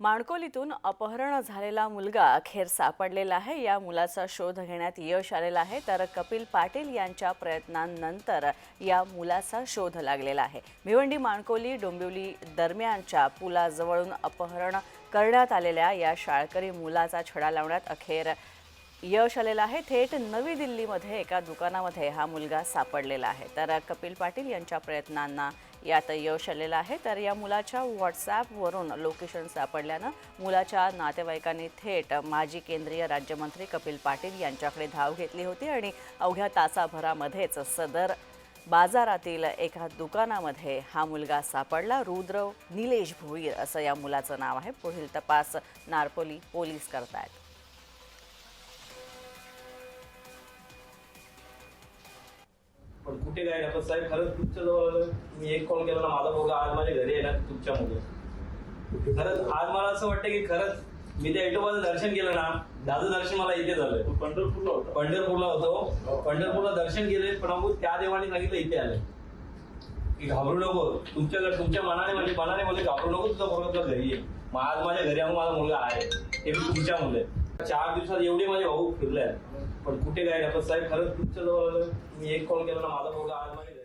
माणकोलीतून अपहरण झालेला मुलगा अखेर सापडलेला आहे. या मुलाचा शोध घेण्यात यश आलेला आहे. तर कपिल पाटील यांच्या प्रयत्नांनंतर या मुलाचा शोध लागलेला आहे. भिवंडी माणकोली डोंबिवली दरम्यानच्या पुलाजवळून अपहरण करण्यात आलेल्या या शाळकरी मुलाचा छडा लावण्यात अखेर यश आलेलं आहे. थेट नवी दिल्लीमध्ये एका दुकानामध्ये हा मुलगा सापडलेला आहे. तर कपिल पाटील यांच्या प्रयत्नांना यात यश आलेलं आहे. तर या मुलाच्या व्हॉट्सॲपवरून लोकेशन सापडल्यानं मुलाच्या नातेवाईकांनी थेट माजी केंद्रीय राज्यमंत्री कपिल पाटील यांच्याकडे धाव घेतली होती आणि अवघ्या तासाभरामध्येच सदर बाजारातील एका दुकानामध्ये हा मुलगा सापडला. रुद्र निलेश भोईर असं या मुलाचं नाव आहे. पुढील तपास नारपोली पोलीस करतायत. पण कुठे काय नाही. पण साहेब खरंच तुमच्या जवळ आलं मी एक कॉल केला ना माझा मुलगा आज माझ्या घरी आहे ना तुमच्यामुळे. खरंच आज मला असं वाटतं की खरंच मी त्या विठोबाचं दर्शन केलं ना दादा दर्शन मला इथे झालं. तो पंढरपूरला होता. पंढरपूरला होतो. पंढरपूरला दर्शन केले पण अमुक त्या देवाने सांगितलं इथे आले. की घाबरू नको. तुमच्या तुमच्या मनाने म्हणजे मनाने बोलले घाबरू नको तुझा मुलगा घरी आहे. आज माझ्या घरी आणून माझा मुलगा आहे. हे मी तुमच्या मुले चार दिवसात एवढे माझे भाऊ फिरले पण कुठे काय नाही. पण साहेब खरंच तुमच्या जवळ आलं मी एक कॉल केला ना माझा भाऊ आज